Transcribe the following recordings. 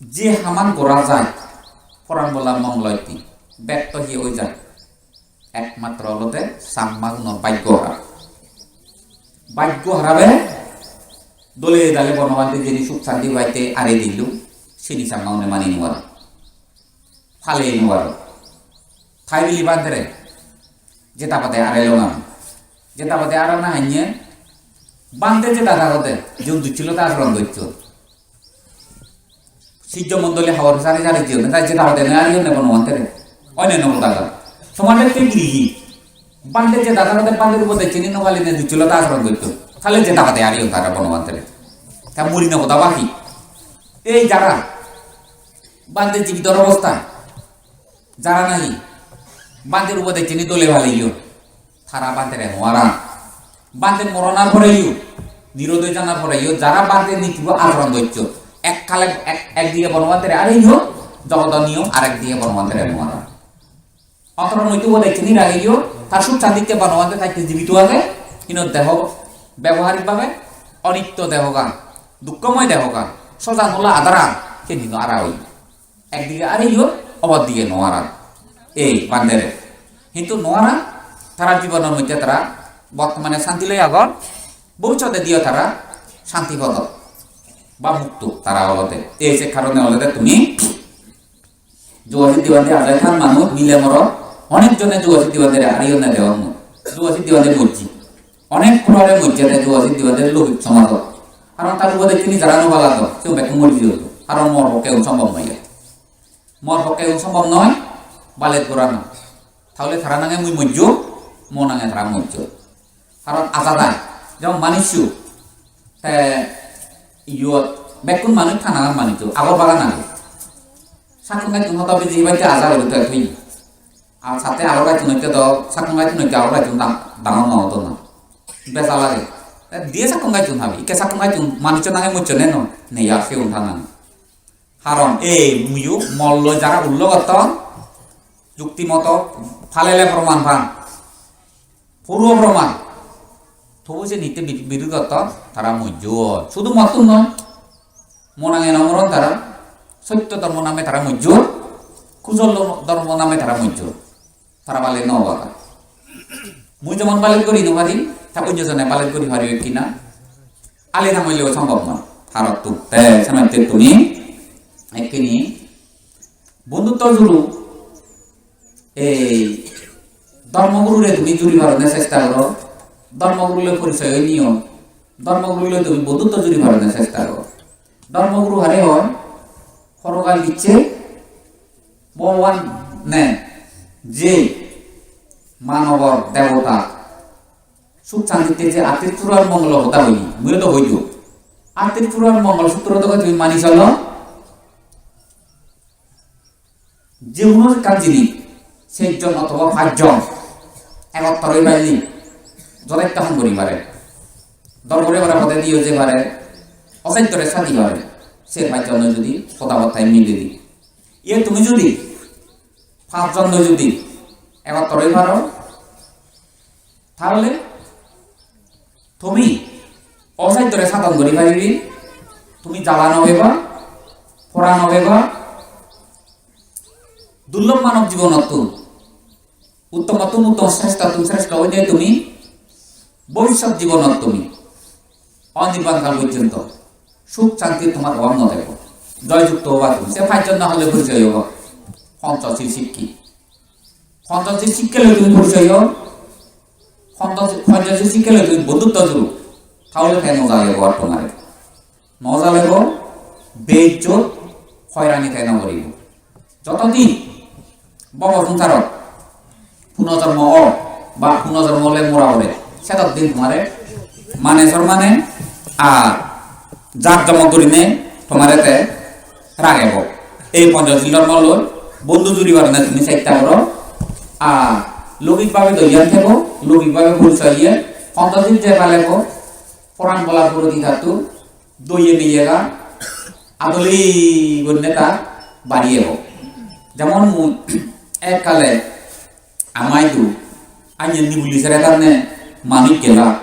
যে হামান গড়া যায় ফরান বলা মংলয়তি ব্যক্ত হি ওই যায়। একমাত্র হলতে সাম্মাগ ন ভাগ্য হারা ভাগ্য হারাবে দলে দালে বনবান্তে যিনি সুখ শান্তি বাইতে আরে দিল সিনি সাম্মাউনে মানি নিবার ফালে নিবার খাই দিলি বান্ধরে যেটা পাতে আরে লোঙাম যেটা পাতে আরও না হাইয়ে বান্ধে যে দাদা হতে যে দুচ্ছিল তা আচরণ করছ মন্ডলে হাওয়ার সারি সারি দিও না যেটা হতে না আরিও নেব নমন্তেরে অন্য নম দাদা সমাজের কে গিরি বান্ধে যে দাদা হতে বান্ধের উপর চিনি নবালি নে দুচ্ছিল তা আচরণ করছ তাহলে যেটা হতে আরিও তারা বনমন্তেরে তা মুড়ি নেব দা বাকি। এই যারা বান্ধে জীবিতর অবস্থায় যারা নাহি। বান্ধের উপর চিনি দলে ভালো ইও তারা বান্ধের মরা বান্ধের মরণার পরে ইও নিরোধ জানার পরে ইও যারা বান্ধের নীতি আচরণ করছ এককালে এক একদিকে বনবান্তের আর ইও জগদনীয় আর একদিকে বনবান্তের মরা অন্তর নৈতিক দেখছি নি রাগে ইও তার সুখ চান্দিতে বনবান্তে থাকতে জীবিত আছে কিন্তু দেহ, ব্যবহারিকভাবে অনিত্য দেহগান, দুঃখময় দেহগান সজা নোলা আদারা কে দিন আরা একদিকে আর ইও অবার দিকে নোয়ারা এই বান্ধের কিন্তু নোয়ারা তারা জীবনের মধ্যে তারা বর্তমানে শান্তি লই আগর ভবিষ্যতে দিও তারা শান্তি পদ বা মুক্ত তারা অলতে। এই সে কারণে অলতে তুমি যুবশী দিবাদে আজাই খান মানুষ মিলে মর অনেক জনে যুবশী দিবাদের আরিও না দেওয়া যুবশী দিবাদের মজ্জি অনেক পুরারে মজ্জি দেয় যুবশী দিবাদের লোহিত সমাজ কারণ তার উপরে তিনি জানানো বালা তো কেউ ব্যাখ্যা মরি হতো কারণ মর পক্ষে সম্ভব নয় মর পক্ষে সম্ভব নয় বালেত করা না তাহলে তারা নাঙে মুই মজ্জ মো নাঙে তারা মজ্জ কারণ আজাদায় যেমন মানিসু ইয়ত বেকুন মানুষ থানা মানিত আগর বাগান আগে সাকুঙ্গাই তুমি তবে যে বাড়িতে আজার হইতে তুই আর সাথে আরও গাছ নইতে তো সাকুঙ্গাই নইতে আরও গাছ ডাঙর না হতো না। বেচা লাগে দিয়ে সাকুঙ্গাই তুমি ভাবি কে সাকুঙ্গাই তুমি মানিচ নাঙে মুচ্ছ নে নো নেই আর সে উঠা না কারণ এই মুয়ু মল্ল যারা উল্লগত, যুক্তিমত, ফালেলে প্রমাণ পান পূর্ব প্রমাণ তবু নিতে বিরুগত তারা মজ্জ শুধু মতুন নয় মনাঙে নমরণ তারা সত্য ধর্ম নামে তারা মজ্জ কুজল ধর্ম নামে তারা মজ্জ তারা বালে নবাকা মুই যেমন বালের করি নবারি তা অন্যজনে বালের করি পারিবে কিনা আলে না মইলেও সম্ভব নয় ভারত তু সামনে তুমি একিনি বন্ধুত্ব জুড়ু এই ধর্মগুরুরে তুমি জুড়ি ভারণের চেষ্টা করো ধর্মগুরুলে পরিচয় নিও ধর্মগুরুলে তুমি বন্ধুত্ব জুড়ি ভারণের চেষ্টা করো ধর্মগুরু হারে হয় সরকার দিচ্ছে, ভগবান নে যে মানবর দেবতা সুখ শান্তিতে যে চূড়ার মঙ্গল হতা হইনি মূলত হইল। চূড়ার মঙ্গল, সূত্র তোকে তুমি মানি চলো। যে কোনো কাজ যিনি সেইজন অথবা পাঁচজন একত্তরই পাইলি যথেষ্ট হন করি পারে দরবারে পারে পদে দিও যে পারে অসাধ্যরে সাথী পারে সে পাঁচজন যদি কথাবার্তায় মিলে দি। ইয়ে তুমি যদি, পাঁচজন যদি একত্তরই পারো তাহলে তুমি অসাধ্যরে সাধন করি পারিবি তুমি জ্বালা নবেবা পড়া নবেবা দুর্লভ মানব জীবনত উত্তম তুম উত্তম শ্রেষ্ঠ শ্রেষ্ঠ ওই যে তুমি। ভবিষ্যৎ জীবনত তুমি অনির্বাণকাল পর্যন্ত সুখ শান্তি তোমার অভাব ন দেখো। জয়যুক্ত হবা তুমি সে পাঁচজন না হলে পরিচয় হব পঞ্চশীল শিক্ষী। পঞ্চশীল শিক্ষালে তুমি পরিচয় হব পঞ্চশীল শিক্ষালে তুমি বন্ধুত্ব জুড়ু। তাহলে কেন নজালে হওয়ার তোমার নজালে হো বেইজ্জত, হয়রানি কেন করিব যতদিন বব সংসারত পুনর্জন্ম অ বা পুনর্জন্ম হলে মোরা হলে সেটার দিন তোমারে। মানে মানে আর যার জমা করিনে তোমার এতে রাগেব এই পঞ্চশীল ধর্ম লই বন্ধু জুড়ি পারে তুমি চেষ্টা করো আর লৌকিকভাবে দইয়ান থেব লৌকিকভাবে পরিচয় দিয়ে পঞ্চশীল যে পালেব পরাণ বলা পুরোধি ধাতু দইয়ে নিয়ে গা আদলি গণ্যতা বাড়িয়ে হোক যেমন এককালে আমায় তো আইন নিবুলিসের কারণে মানিক গেলা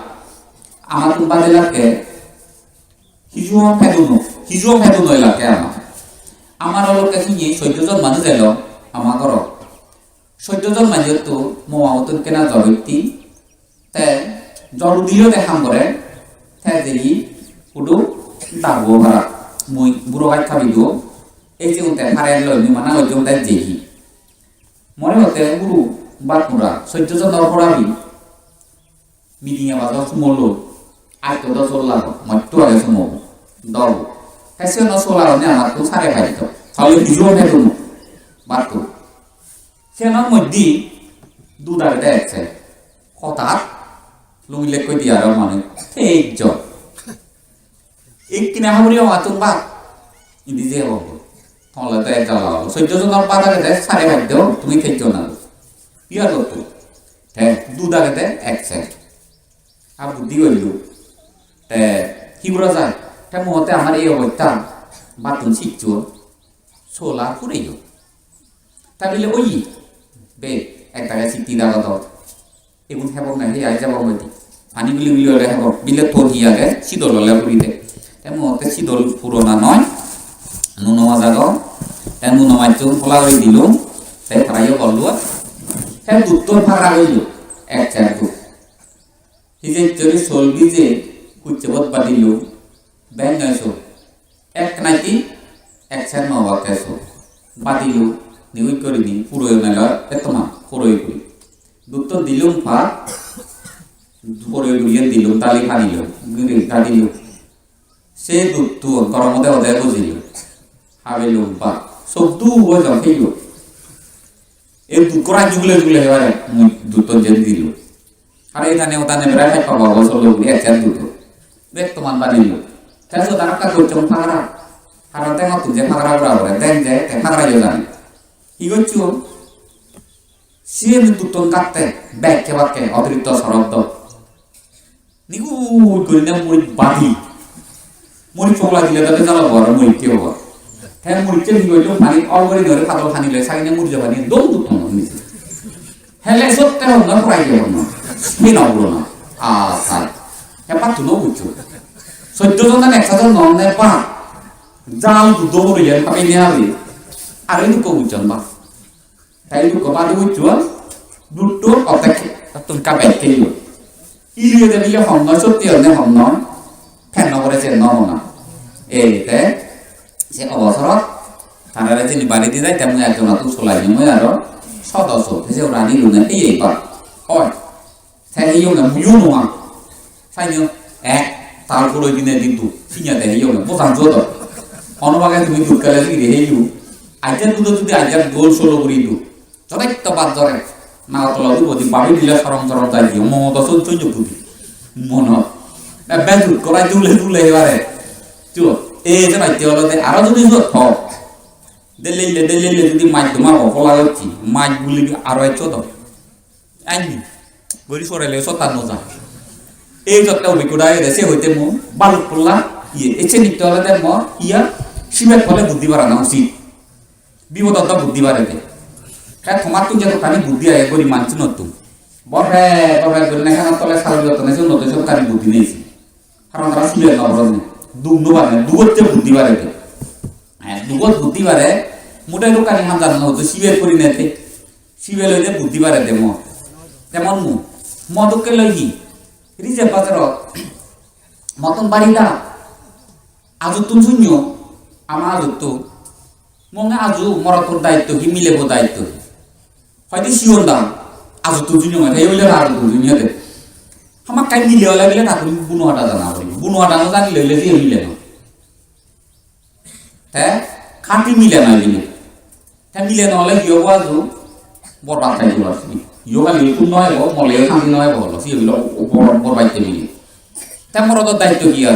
আমার তো বাদে লাগে হিজুও ফেদুনো হিজুও ফেদুনো এলাকে আমার আমার লোকে কি চৈধ্যজন মানুষ এলো আমার ঘর চৈধ্যজন মানুষ তো মোয়া মতন কেনা জগতি তে দিলেও দেখাম করে। তে দেরি কুডু দাগো ভাড়া। মুই বুড়ো গাছ খাবি দিও এই যে উঠে হারে লই মানে ওই যে উঠে যেহি মনে হতে গুরু বাতমুরা চৈধ্যজন পড়াবি মিডিয়া বাজার সুমলো আই তো দশ লাগ মতো আগে সুমো দল খাইছে ন সোলার নে, আমার তো সারে ভাই তো। তাহলে ভিডিও নে তো বাতু সে না মধ্যে দুদার দেখছে কথা লুইলে কই দিয়া আর মানে ঠিক জ এক কিনা হামরি মাতুন বা ইদি যে হব তাহলে তো একটা লাগাবো সহ্য জনের পাতাকে দেয় সারে ভাই দেও, তুমি খেয়েছো না ইয়ার তো হ্যাঁ দুদাকে দেয় এক সেট আর বুদ্ধি করিল তে কি করা যায়? তে মতে আমার এই অবস্থা বাতুন শিখছো সোলা ফুরেইও তা বলে ওই বে এক টাকায় শিখতি দাও তো এগুন হেব না হে আই যাব মতি পানি বিলি বিলি হলে হেব বিলে তোর হি আগে শীতল হলে পুরিতে তে মতে শীতল পুরোনা নয়। নুন মাজাগ তে নুন মাইচুন খোলা করে দিল। তে ফ্রাইও করল তে দুত্তর ফাঁকা হইল এক চার দুধ হিজে চরি সলবি যে কুচ্ছে বদ বাদিল ব্যাং নয়শো এক নাইটি এক চার নবা কেশো বাদিল নিউই করি নি পুরো মেলা এতমা পুরোই করি দুটো দিলুম ফা পুরো গুলিয়ে দিলুম তালি ফানিল গাদিল সে দুটো গরমতে ওদের বুঝিল হাবিলুম পা সব দু হয়ে যাও খেইল এই দুকরা জুগলে জুগলে এবারে দুটো যে দিল আর এখানে ওখানে খাই পাবো বছর লোক এক চার দুটো দেখ তোমার বানিল তাহলে তারা কা করছ ফাঁকরা হারা দেখ তুই যে ফাঁকরা উড়া উড়া দেখ যে ফাঁকরা ইয়ে জানি কি করছ সিয়ে দুটো কাটতে ব্যাগকে বাক্যে অতিরিক্ত শরব্দ নিগু করি না মুড়ি বাদি মুড়ি চোখলা দিলে তাদের জ্বালা বড় মুড়ি কি হব হ্যাঁ মুড়ি চেয়ে দিল পানি অলগরি ধরে ফাতল ফানিলে সাইনে মুড়ি যাবানি দম দুটো নিচে সত্যি হল না প্রায় হল না হিন অগুলো না আসাই এবার তুলো বুঝছ সদ্য জন একসাথে পা জাল দুধ যান পাবে নেহাবে আর এই দুঃখ বুঝছেন বা? তাই দুঃখ বা বুঝছ দুটো অপেক্ষা তুমি কাপে খেয়ে ইলিয়ে দেবিলে হন্ন সত্যি হলে হন্ন ফেন করে চেন না এইতে সে অবসরত তারা যায় তেমন একজন চলাই মই আর সদস্য সে রানী লুনে, এই এইবার হয়। Saya hiyo nga muyuno ma sanyo eh তারপরে দিনে কিন্তু সিኛতে হিও না বোঝান জোদ অনুবাগে তুমি দুধ কালে কি রে হিউ আইজার দুধ যদি আইজার গোল সোলো করি দু যথেষ্ট বাদ ধরে না তলা দুধ যদি বাড়ি দিলে সরম সরম তাই দিও মমতা চলছে বুদ্ধি মন বেদু করাই দুলে দুলে এবারে চুল এই যে নাইতে হলো আরও যদি জোত হ দেলিলে দেলিলে যদি মাছ তোমার অপলা হচ্ছি মাছ গুলি আরও চোদ আইনি গরি সরাইলে সতার নজা। এই যতটা অভিজ্ঞতা দেশে হইতে মো বালুক পড়লা ইয়ে। এসে নিতে হলে দে ম ইয়া শিবের ফলে বুদ্ধি বাড়ানো উচিত বিপদ বুদ্ধি বাড়ে দে। হ্যাঁ তোমার তো যে কানি বুদ্ধি আয় করি মানছি নতুন বরে বরে করে না এখানে তলে সারা যতনে সে নতুন সব কানি বুদ্ধি নেইছি কারণ তারা শিবের নবরণ দুগ নবানে দুগত যে বুদ্ধি বাড়ে দে। হ্যাঁ দুগত বুদ্ধি বাড়ে মোটাই লোক কানি হাম জানো তো শিবের করি নেতে শিবের লইলে বুদ্ধি বাড়ে দে মো তেমন মু মদকে লই রিজে বাজার মতন বাড়িটা আজু তুম শূন্য আমার আজু তো। মনে আজু মরতর দায়িত্ব কি মিলেব দায়িত্ব। হয়তো শিওর দাম, আজু তুম শূন্য মাথায় হইলে আর তুম শূন্য দে। আমার কাই মিলে হলে গেলে না, তুমি বুনো হাটা জানা বলি বুনো হাটা না জানি লইলে দিয়ে মিলে না। হ্যাঁ খাটি মিলে না মিলে। হ্যাঁ মিলে নহলে কি হব আজু? বরবাদ খাই আসবি yoga li kun noy bo mo le kan noy bo lo si lo bor bor bai te mi te moro do dai to giya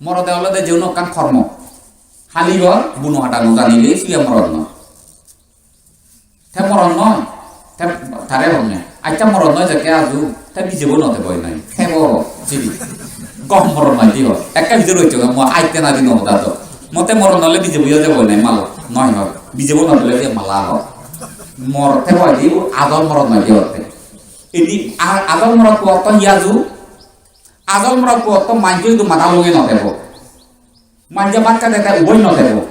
moro de holo de jeuno kan kর্ম হালি ব বুনো হাটা নো জানি le si moro no te moro no te tare hone aita moro no je ke aju te bi jebo no te boy nai ke bo jibi গম মরণ নাই দিও একটা ভিতরে রয়েছে মো আইতে না দিন দা তো মতে মরণ হলে বিজে বুঝে যাব নাই মাল নয় হয় বিজেবো নদলে মালা হয় na jorte ini adol morot ko to yazu adol morot ko to manjo itu mata lungi no tebo manja bakka deta uboi no tebo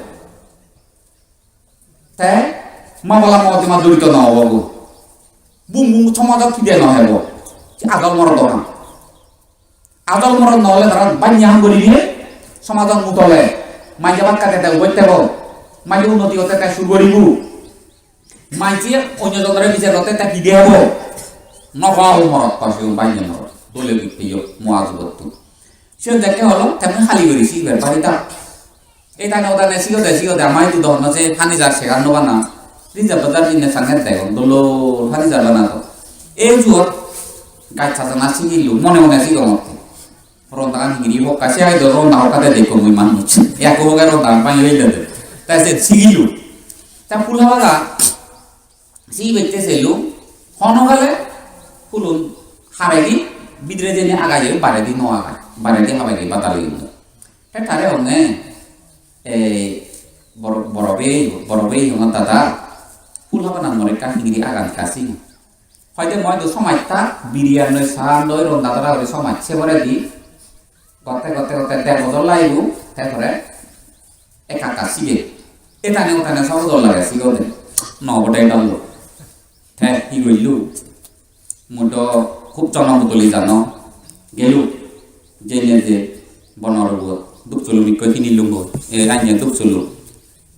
তাই মাবলা মহতিমা জড়িত নহ'ব গো বুং বুং সমাজত কিদে নহ'ব আদল মৰত দৰকাৰ আদল মৰত নহ'লে ধৰা বান্যাহান কৰি দিয়ে সমাজত মুতলে বাদ কাটে তাই উভয় তেব মাইজে উন্নতি হতে শুরু করিব মাইজে অন্যজনরে বিচারতে তাই কি দিয়ে হব নকল মরত পাশে বান্যা মরত দলে বিপ্রিয় মহাজগত সে দেখে হলো তেমন খালি করেছি এবার বাড়িটা এই তাই ওটা নেসিও দেসিও দে আমায় তো আছে ফানি যার শেখার নবা না রিজার্ভ বাজার দিনে সাঙ্গের দেয় দলো ফানি যাবে না তো এই যুগত গাছ চাচা না শিখিলো মনে মনে শিখো মতে ronda kan gini ho kasi ay do ronda ho kate deko muy man much ya ko ga ronda pa yele de ta haregi bidre jene aga je bare di no aga bare di habe gi batali ta tare onne e boro borobe borobe hona tata pula bana more ka gini aga kasi হয়তো মই তো সমাজটা বিরিয়ানি সান দই রন্ধা তারা করে সমাজ সেবারে দি গতে গতে গতে দেড় বছর লাগিব তারপরে একা শিখে এটানে ওটানে সব বছর লাগে শিখে দে নবটে ডাললো হ্যাঁ কি করলু মুটো খুব জনমতলি জানো গেলু জেনে যে বনর দুপ চলু মিক্ক কিনিলু এ রাঞ্জে দুপ চলু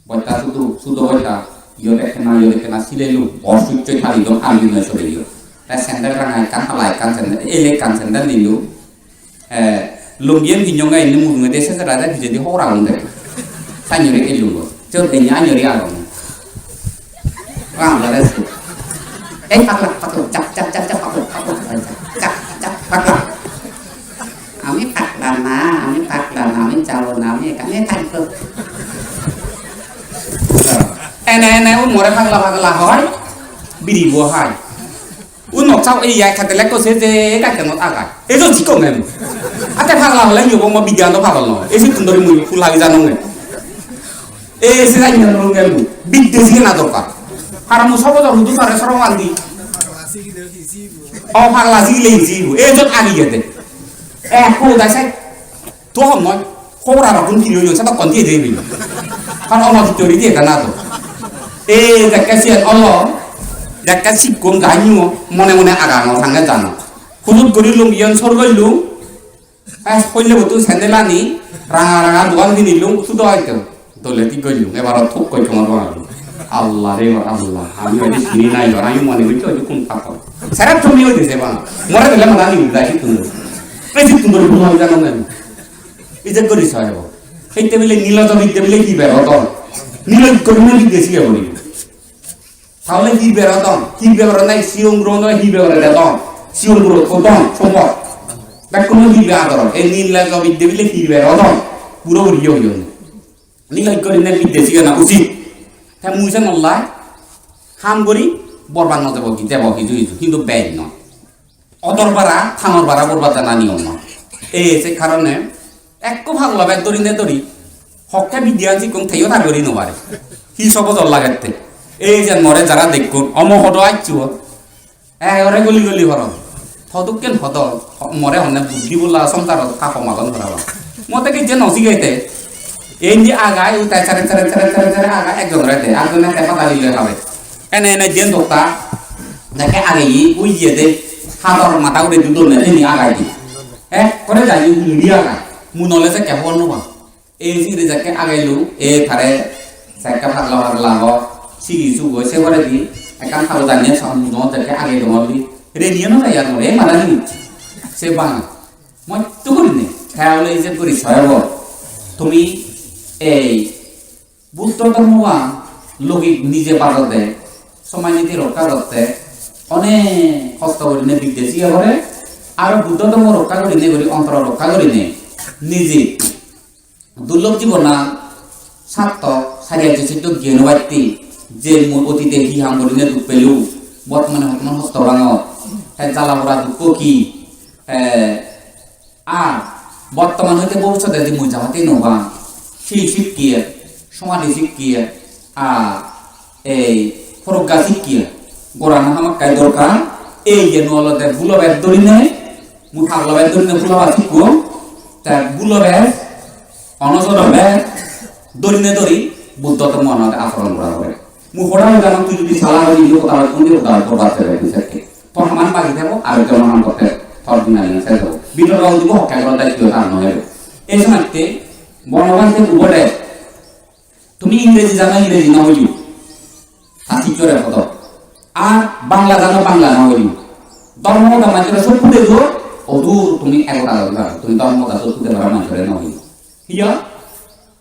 বইটা শুধু শুধু বইটা ইয়ে দেখে না ইয়ে দেখে না সিলেলু অসুচ্চ খালি দম আলু না চলে ইয়ে তাই স্যান্ডেল রাঙায় কান হালাই কান স্যান্ডেল এলে কান স্যান্ডেল নিলু lungien ki nyonga ini mu ngede se rada ki jadi orang de sa nyori ke lungo cho de nya cak pak pak cak cak pak lah আমি পাকলাম না আমি পাকলাম না আমি যাব আমি এনে এনে ও পাগলা পাগলা হয় বিড়িব হয় ও নকশাও এই এক খাতে সে যে এটা কেন আগায় এই যে ঠিক মেম আতে পাগলা হলে নিব মই বিজ্ঞান তো পাগল নহয় এই মুই ফুল লাগি জানো এই সে জানি না রঙের মুই বিদ্বেষী না দরকার আর মু সব তো হুদু করে সরম আন্দি অ পাগলা জি লেই জি এই যে আগি গেতে এ কো দাইছে তো হম নয় খবর আর কোন কি হইছে তা কোন দিয়ে দেবি কারণ অন্য ভিতরে দিয়ে কানা তো এই দেখা সে অল্লাহ দেখা শিবকুম গাইনিও মনে মনে আগানো থাঙ্গে জানো হুজুর করি লুম ইয়ান সরগইলু হ্যাঁ কইলে বতু স্যান্ডেল আনি রাঙা রাঙা দোকান কিনি লুম শুধু হয়তো দলে কি কইলু এবার থুক কই তোমার বানালু আল্লাহ রে আল্লাহ। আমি ওই চিনি নাই আমি মনে হইছে ওই কোন পাকল সারা তুমি ওই দিছে বানা মরে মানে আমি উদাসী তুমি এই যে তুমি বুঝাই জানো না এই যে করিস হয় সেই টেবিলে নীলজ বিদ্যা কি বেরোতন নীল কর্মী বেশি বলি তাহলে হি বেরোতন হি বেরো নাই সিয়ং গ্রহণ হি বেরো দেতন সিয়ং গ্রহণ কোতন সম্পদ ব্যাকুণ হি বেআদর এই নীলজ বিদ্যা বিলে হি বেরোতন পুরো রিয় হইও নীল করি না বিদ্যা না উচিত। তাই মুইছে নল্লাই হাম করি বরবাদ নজাব কি দেব কিছু কিছু কিন্তু ব্যয় নয় অদর বাড়া থামর বাড়া বরবাদ জানা নিয়ম নয় এই সে কারণে একো ভালো লবে দরি নে দরি হকে বিদ্যা যিকোন থাইও থাকরি নবারে সি সব জল লাগাতে এই যে মরে যারা দেখুন অম হদ আইছু এরে গলি গলি হর হদুক কেন হদ মরে হনে বুদ্ধি বলা সংসার কাক মাগন ধরাবা মতে কি যে নসি গাইতে এই যে আগায় ও তাই চারে চারে চারে চারে চারে আগা একজন রাইতে একজন তেপা দালিলে খাবে এনে এনে জেন দোক্তা দেখে আগে ই উই যে দে, হাতর মাথা উড়ে দুটো নে, এনি আগাই দি। এ, করে যাই ইডি আগায়। মু নলে যে কেবল নবা এই সিরে যাকে আগাইলু এ থারে সাইকা ফাগলা ফাগলা হ সিগি সুগো সে করে দি, একান খালো জানিয়ে সামু যাকে আগে দমলি রেডিও না ইয়ার মরে মানানি সে বাঙা মই করি নে? তাহলে এই যে করি সয়ব তুমি এই বুদ্ধ ধর্মবা লগিক নিজে বাজাতে, সময় নীতি রক্ষা করতে, অনেক কষ্ট করি নে বিদেশি করে আর বুদ্ধ ধর্ম রক্ষা করি নে করি অন্তর রক্ষা করি নে। নিজে দুর্লভ জীবনা সাত্ত সারিয়া চিত্ত জ্ঞান বাড়তি, যে মোর অতীতে হি হাম করি নে দুঃখ পেলু, বর্তমানে বর্তমান হস্ত হ্যাঁ জ্বালা ভরা দুঃখ কি? আর বর্তমান হইতে ভবিষ্যতে যদি মুই যাহাতে নবা শিক্ষিয়ে সমাধি শিক্ষিয়ে আর এই ফরজ্ঞা শিক্ষিয়ে গোড়া না আমার কাই দরকার এই যে নলতে বুলবের দড়ি নেই মুঠা লবের দড়ি নেই বুলবা শিখব তা বুলবের অনজর হবে দড়ি নে দড়ি বুদ্ধ তো মনে আচরণ করা হবে মু হড়া হয়ে গেলাম তুই যদি সালা হয়ে কথা হয় তুমি কথা হয় তোর বাচ্চা রে দিছে তোর মান বাকি থাকো আর একজন করতে থর দিন আগে শেষ হব দিব হকা দায়িত্ব তার নয় এই সময়তে বনবাসে উবরে তুমি ইংরেজি জানো, ইংরেজি না হইলি হাসি চরে আর বাংলা জানো, বাংলা না ধর্মটা মানুষের সব ফুটে দিও অদূর তুমি একতা তুমি ধর্মটা সব ফুটে ধরা মানুষের না হইলি হিয়া?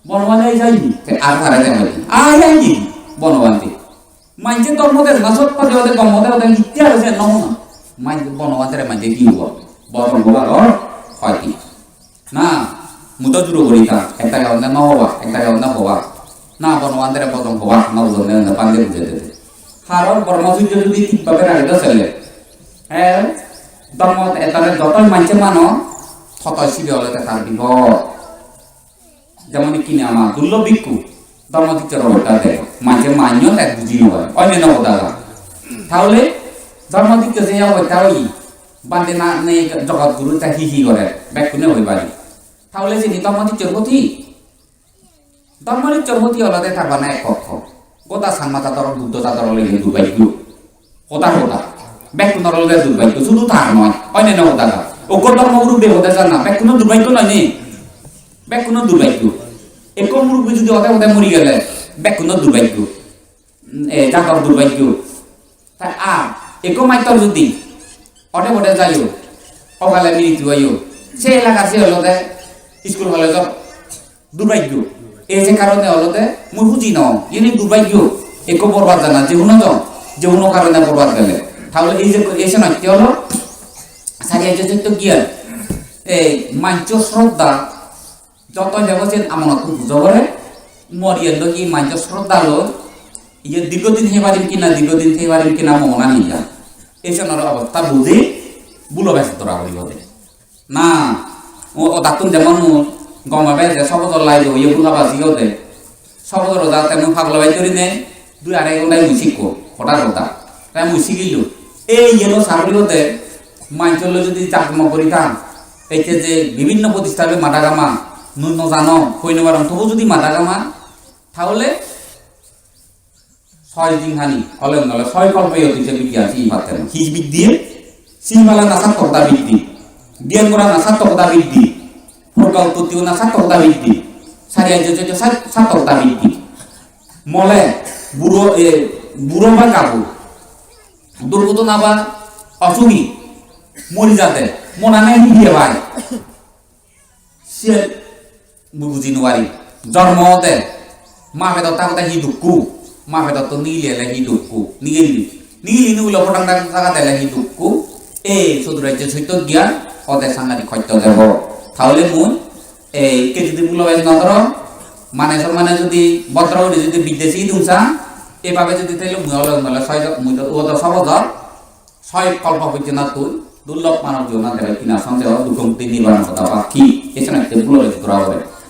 বনবাসে যাইনি আর তারা আর বনবাসে মাইজে ধর্মতে না সব পাতে ওদের ওদের আছে নহ না মাইজে বনবাসে মাইজে কি হব বরং বলার হয় কি? না। জুড়ো করি তা একটা গাওয়া না হওয়া একটা গাওয়া না হওয়া না বনবান্ধের বদম হওয়া না বুঝলে না পাঙ্গে বুঝে দিতে হারর কর্মসূচি যদি ঠিকভাবে রাখতে চলে হ্যাঁ ধর্ম এটারে যতই মানছে মানো থতই শিবে হলে তার বিপদ যেমন কিনে আমার দুর্লভ ভিক্ষু দিচ্ছের অবটা দেয় মাঝে মান্য এক বুঝি নয় অন্য অবদারা তাহলে দিচ্ছে যে অবস্থা ওই বান্ধে না নেই জগৎ গুরু তা হি হি করে ব্যাকুনে হই বাড়ি তাহলে যে ধর্ম দিচ্ছের প্রতি ধর্ম দিচ্ছের প্রতি হলতে থাকবা না এক পক্ষ গোটা সান্মাতা তরল বুদ্ধ তাতর লেগে দুর্ভাগ্য কথা কথা ব্যাকুন তরল দুর্ভাগ্য শুধু তার নয় অন্য অবদারা ও ধর্মগুরু দেবতা জান না ব্যাকুন দুর্ভাগ্য নয় নেই ব্যাকুন দুর্ভাগ্য এক মুরব্বী যদি অতে অতে মরি গেলে ব্যাকুন দুর্ভাগ্য এ জাতর দুর্ভাগ্য তাই আ এক মাইতর যদি অটে বটে যাইও অকালে মৃত্যু হইও সে এলাকা সে হলতে স্কুল কলেজত দুর্ভাগ্য এই যে কারণে হলতে মই বুঝি ন ইনি দুর্ভাগ্য একো বরবাদ জানা, যে শুনো তো যে কোনো কারণে বরবাদ গেলে তাহলে এই যে এসে নয় কি হলো সারিয়া যে তো গিয়া এই মাঞ্চ শ্রদ্ধা যত ব্যবস্থিত আমনত বুঝো করে মরিয়ার লগি মাঞ্চ শ্রদ্ধা লো ইয়ে দীর্ঘদিন থেকে পারিম কিনা দীর্ঘদিন থেকে পারিম কিনা মনা নিয়া এই অবস্থা বুঝি বুলো ব্যস্ত তোরা হইব না ও ও দাতুন যেমন গমাবে যে সবদর লাই দিব ইয়ে বুলা বাজি দে সবদর যা তেমন ফাগলা বাই করি নে, দুই ঘন্টায় মুই শিখো হঠাৎ কথা তাই শিখিল এই মাইচল যদি যে বিভিন্ন প্রতিষ্ঠানে মাথা গামা, নুন জানো কইনো পারম তবু যদি মাথা গামা, তাহলে ছয় জিংহানি হলে নলে ছয় কল্পে অতিছে বিজ্ঞান সি পাতে হিজ বৃদ্ধি সিমালা নাসা তকদা বৃদ্ধি বিয়ান করা নাসা তকদা বৃদ্ধি ফরকা উৎপত্তিও নাসা তকদা বৃদ্ধি সারিয়া যে যে সা বৃদ্ধি মলে বুড়ো বুড়ো বা কাবু দুর্ঘটনা বা অসুখী মরি যাতে মনা নাই দিয়ে ভাই সে বুঝি নোৱাৰি জন্ম হওঁতে মা পেটত থাকোঁতে সি দুখো মা পেটততো নিগিলিলে সি দুখো নিগিলি নিগিলি নুগুলো ফটাং থাকাতে সি দুখো এই চতুরাজ্য চৈত্য জ্ঞান সদে সাংঘাতিক সত্য দেব তাহলে মই এই কে যদি মূল্যবান নধর মানে মানে যদি উঠে যদি বিদেশি দুংসা এভাবে যদি তাইলে মুই হলে ছয় মুই ছয় কল্প হইতে না তুই দুর্লভ মানব জীবন দেবে কিনা সন্দেহ দুটো মুক্তি নির্বাণ কথা বা কি এখানে ভুল তোরা হবে।